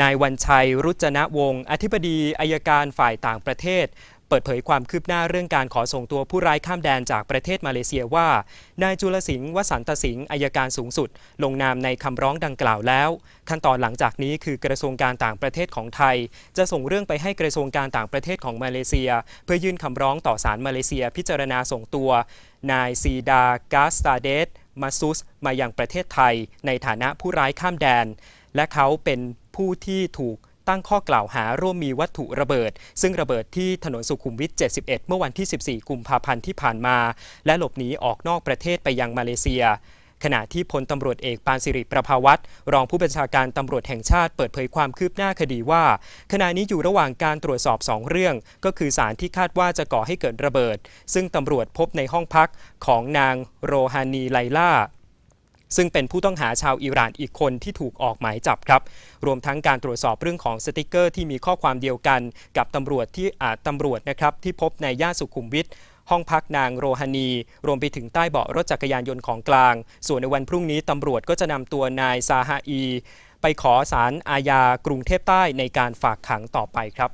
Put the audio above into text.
นายวันชัย รุจนะวงศ์อธิบดีอายการฝ่ายต่างประเทศ เปิดเผยความคืบหน้าเรื่องการขอส่งตัวผู้ร้ายข้ามแดนจากประเทศมาเลเซียว่า นายจุลสิงห์วสันตสิงห์อายการสูงสุด ลงนามในคำร้องดังกล่าวแล้ว ขั้นตอนหลังจากนี้คือกระทรวงการต่างประเทศของไทย จะส่งเรื่องไปให้กระทรวงการต่างประเทศของมาเลเซีย เพื่อยื่นคำร้องต่อศาลมาเลเซียพิจารณาส่งตัว นายซีดากาสตาเดสมาซุสมายังประเทศไทย ในฐานะผู้ร้ายข้ามแดน และเขาเป็น ผู้ที่ถูกตั้งข้อกล่าวหาร่วมมีวัตถุระเบิด ซึ่งระเบิดที่ถนนสุขุมวิท 71 เมื่อวันที่ 14 กุมภาพันธ์ที่ผ่านมา และหลบหนีออกนอกประเทศไปยังมาเลเซียขณะที่พลตำรวจเอกปานสิริประภาวัตรรองผู้บัญชาการตำรวจแห่งชาติเปิดเผยความคืบหน้าคดีว่า ขณะนี้อยู่ระหว่างการตรวจสอบ 2 เรื่อง ก็คือสารที่คาดว่าจะก่อให้เกิดระเบิด ซึ่งตำรวจพบในห้องพักของนางโรฮานีไลล่า ซึ่งเป็นผู้ต้องหาชาวอิหร่านอีกคนที่ถูกออกหมายจับครับ รวมทั้งการตรวจสอบเรื่องของสติกเกอร์ที่มีข้อความเดียวกันกับตำรวจที่อาตำรวจนะครับที่พบในย่านสุขุมวิทห้องพักนางโรฮานี รวมไปถึงใต้เบาะรถจักรยานยนต์ของกลาง ส่วนในวันพรุ่งนี้ตำรวจก็จะนำตัวนายซาฮาอี ไปขอสารอาญากรุงเทพใต้ในการฝากขังต่อไปครับ